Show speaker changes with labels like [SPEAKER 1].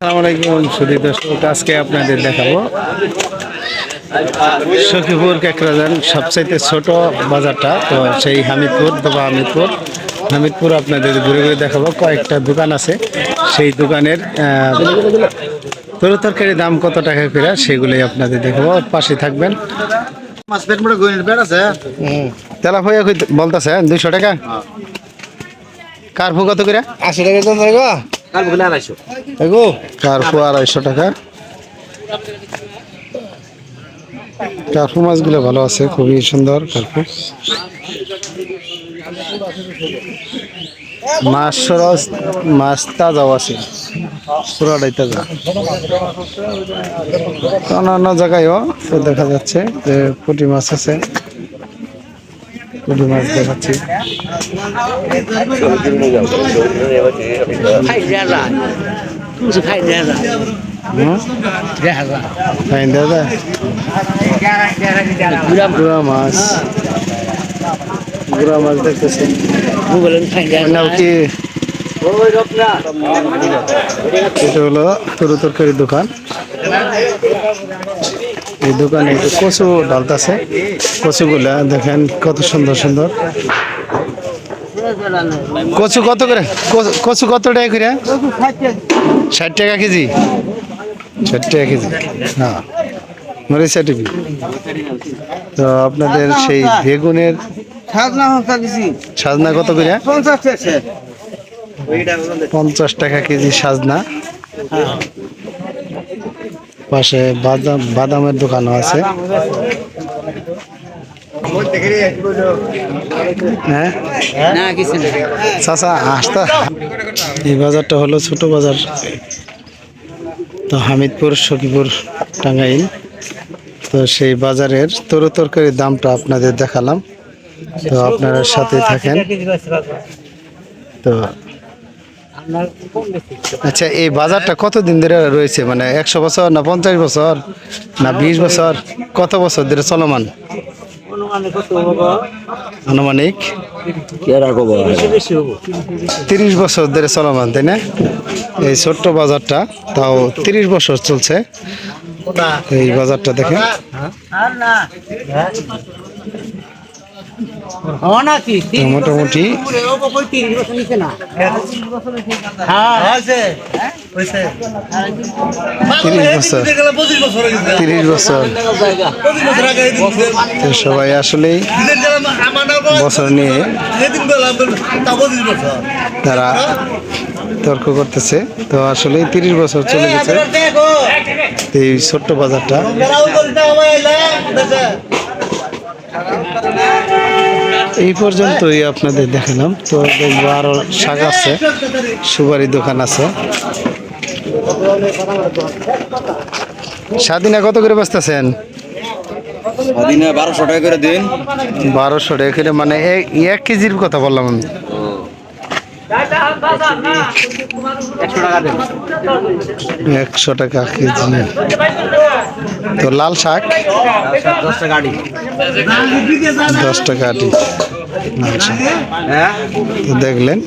[SPEAKER 1] আসসালামু আলাইকুম সুদী দর্শক আজকে আপনাদের দেখাবো সখীপুর কেকরাজান সবচাইতে ছোট বাজারটা। তো সেই হামিদপুর দোবা হামিদপুর। হামিদপুর আপনাদের ঘুরে ঘুরে দেখাবো কয়েকটা দোকান আছে। সেই দোকানের তরু তরকারির দাম কত টাকা করে সেগুলোই আপনাদের দেখাবো। পাশে থাকবেন।
[SPEAKER 2] মাছ পেট মোটা গইনের পেট আছে।
[SPEAKER 1] তেলা ভইয়া বলতেছে দুইশো টাকা? কার্ফু কত করে?
[SPEAKER 2] আশি টাকা
[SPEAKER 1] এগো, কার্ফু আড়াইশো টাকা। কার্ফু মাছগুলো ভালো আছে, খুবই সুন্দর কার্ফু। মাছ সরস, মাছ তাজাও আছে। পুরাটাই তাজা। অন্যান্য জায়গায়ও দেখা যাচ্ছে যে পুঁটি মাছ আছে। পুঁটি মাছ দেখাচ্ছি। হ্যাঁ? গুড়া মাছ। গুড়া মাছ। দেখতেছি। কি? এটা হলো তরু তরকারির দোকান। এই দোকানে কচু ডালতাছে। কচুগুলা দেখেন কত সুন্দর সুন্দর। কচু কত করে? কচু- কত টাকা করে? ষাট টাকা কেজি? ষাট টাকা কেজি। হ্যাঁ। মরিচা তো আপনাদের সেই বেগুনের
[SPEAKER 2] সাজনা
[SPEAKER 1] কত করে?
[SPEAKER 2] পঞ্চাশ টাকা
[SPEAKER 1] কেজি সাজনা। পাশে বাদাম, বাদামের দোকানও আছে। হ্যাঁ? এই বাজারটা হলো ছোট বাজার। তো হামিদপুর, সখীপুর, টাঙ্গাইল। তো সেই বাজারের তরু তরকারির দামটা আপনাদের দেখালাম। তো আপনারা সাথে থাকেন। তো আচ্ছা এই বাজারটা কতদিন ধরে রয়েছে? মানে একশো বছর না পঞ্চাশ বছর না বিশ বছর? কত বছর ধরে চলমান? আনুমানিক? তিরিশ বছর ধরে চলমান তাই না? এই ছোট্ট বাজারটা তাও তিরিশ বছর চলছে। এই বাজারটা দেখেন। তো মোটামুটি
[SPEAKER 3] তিরিশ বছর।
[SPEAKER 1] তিরিশ বছর। তো সবাই আসলেই বছর নিয়ে তারা তর্ক করতেছে। তো আসলে তিরিশ বছর চলে গেছে। এই ছোট্ট বাজারটা। এই পর্যন্তই আপনাদের দেখালাম। তো দেখব আরও শাক আছে সুপারি দোকান আছে। স্বাধীনা কত করে বেচতেছেন?
[SPEAKER 2] বারোশো টাকা করে দিন।
[SPEAKER 1] বারোশো টাকা করে মানে এক- এক কেজির কথা বললাম আমি।
[SPEAKER 2] একশো টাকা
[SPEAKER 1] কেজি তো লাল শাক? দশ টাকা আটি। দেখলেন।